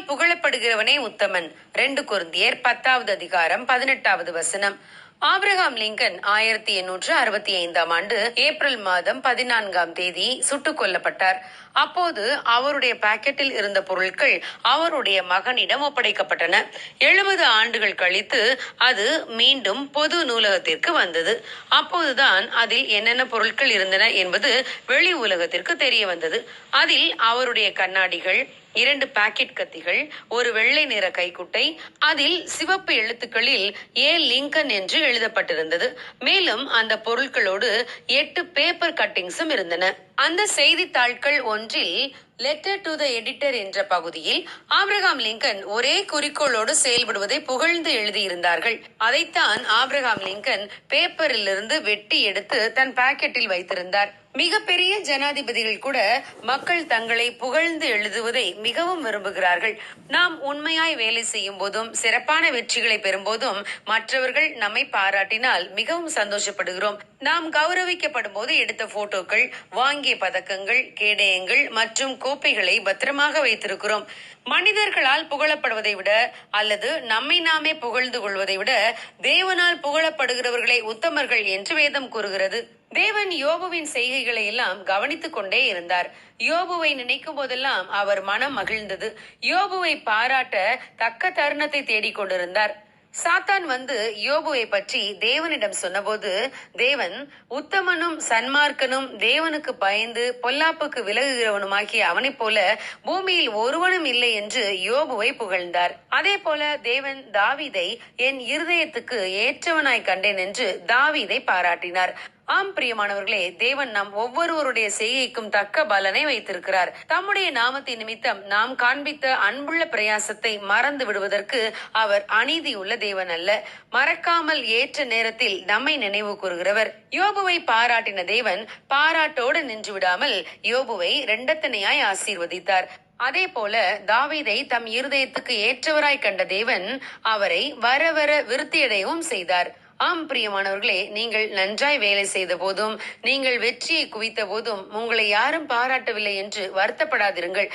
புகழப்படுகிறவனே உத்தமன். ரெண்டு குருந்தியர் பத்தாவது அதிகாரம் பதினெட்டாவது வசனம். ஆப்ரஹாம் லிங்கன் ஆயிரத்தி எண்ணூற்று அறுபத்தி ஐந்தாம் ஆண்டு ஏப்ரல் மாதம் பதினான்காம் தேதி சுட்டுக் கொல்லப்பட்டார். அப்போது அவருடைய பாக்கெட்டில் இருந்த பொருட்கள் அவருடைய மகனிடம் ஒப்படைக்கப்பட்டன. எழுபது ஆண்டுகள் கழித்து அது மீண்டும் பொது நூலகத்திற்கு வந்தது. அப்போதுதான் அதில் என்னென்ன பொருட்கள் இருந்தன என்பது வெளி உலகத்திற்கு தெரிய வந்தது. அதில் அவருடைய கண்ணாடிகள் இரண்டு பாக்கெட் கத்திகள் ஒரு வெள்ளை நிற கைக்குட்டை அதில் சிவப்பு எழுத்துக்களில் ஏ லிங்கன் என்று எழுதப்பட்டிருந்தது. மேலும் அந்த பொருட்களோடு எட்டு பேப்பர் கட்டிங்ஸும் இருந்தன. அந்த செய்தித்தாள்கள் ஒன்றில் லெட்டர் டு த எடிட்டர் என்ற பகுதியில் ஆபிரகாம் லிங்கன் ஒரே குறிக்கோளோடு செயல்படுவதை புகழ்ந்து எழுதியிருந்தார்கள். அதைத்தான் ஆபிரகாம் லிங்கன் பேப்பரிலிருந்து வெட்டி எடுத்து தன் பாக்கெட்டில் வைத்திருந்தார். மிகப்பெரிய ஜனாதிபதிகள் கூட மக்கள் தங்களை புகழ்ந்து எழுதுவதை மிகவும் விரும்புகிறார்கள். நாம் உண்மையாய் வேலை செய்யும் போதும் சிறப்பான வெற்றிகளை பெறும்போதும் மற்றவர்கள் நம்மை பாராட்டினால் மிகவும் சந்தோஷப்படுகிறோம். நாம் கௌரவிக்கப்படும் போது எடுத்த போட்டோக்கள் வாங்கிய பதக்கங்கள் கேடயங்கள் மற்றும் கோப்பைகளை பத்திரமாக வைத்திருக்கிறோம். மனிதர்களால் புகழப்படுவதை விட அல்லது நம்மை நாமே புகழ்ந்து கொள்வதை விட தேவனால் புகழப்படுகிறவர்களை உத்தமர்கள் என்று வேதம் கூறுகிறது. தேவன் யோபுவின் செய்கைகளை எல்லாம் கவனித்துக் கொண்டே இருந்தார். யோபுவை நினைக்கும் போதெல்லாம் அவர் மனம் மகிழ்ந்தது. யோபுவை பாராட்ட தக்க தருணத்தை தேடிக் கொண்டிருந்தார். சாத்தான் வந்து யோபுவை பற்றி தேவனிடம் சொன்னபோது தேவன் உத்தமனும் சன்மார்க்கனும் தேவனுக்கு பயந்து பொல்லாப்புக்கு விலகுகிறவனுமாகிய அவனைப் போல பூமியில் ஒருவனும் இல்லை என்று யோபுவை புகழ்ந்தார். அதே போல தேவன் தாவிதை என் இருதயத்துக்கு ஏற்றவனாய் கண்டேன் என்று தாவிதை பாராட்டினார். ஆம் பிரியமானவர்களே தேவன் நாம் ஒவ்வொருவருடைய செய்கைக்கும் தக்க பலனை வைத்திருக்கிறார். தம்முடைய நாமத்தின் நிமித்தம் நாம் காண்பித்த அன்புள்ள பிரயாசத்தை மறந்து விடுவதற்கு அவர் அநீதியுள்ள தேவன் அல்ல. மறக்காமல் ஏற்ற நேரத்தில் நம்மை நினைவு கூறுகிறவர். யோபுவை பாராட்டின தேவன் பாராட்டோடு நின்று விடாமல் யோபுவை இரண்டத்தனையாய் ஆசீர்வதித்தார். அதே போல தாவீதை தம் இருதயத்துக்கு ஏற்றவராய் கண்ட தேவன் அவரை வர வர விருத்தியடையவும் செய்தார். ஆம் பிரியமானவர்களே நீங்கள் நன்றாய் வேலை செய்த போதும் நீங்கள் வெற்றியை குவித்த போதும் உங்களை யாரும் பாராட்டவில்லை என்று வருத்தப்படாதிருங்கள்.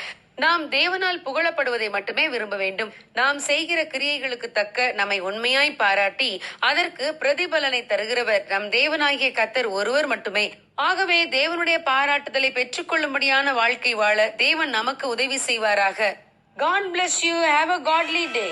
நாம் தேவனால் புகழப்படுவதை மட்டுமே விரும்ப வேண்டும். நாம் செய்கிற கிரியைகளுக்கு தக்க நம்மை உண்மையாய் பாராட்டி அதற்கு பிரதிபலனை தருகிறவர் நம் தேவனாகிய கத்தர் ஒருவர் மட்டுமே. ஆகவே தேவனுடைய பாராட்டுதலை பெற்றுக்கொள்ளும்படியான வாழ்க்கை வாழ தேவன் நமக்கு உதவி செய்வாராக. God bless you have a godly day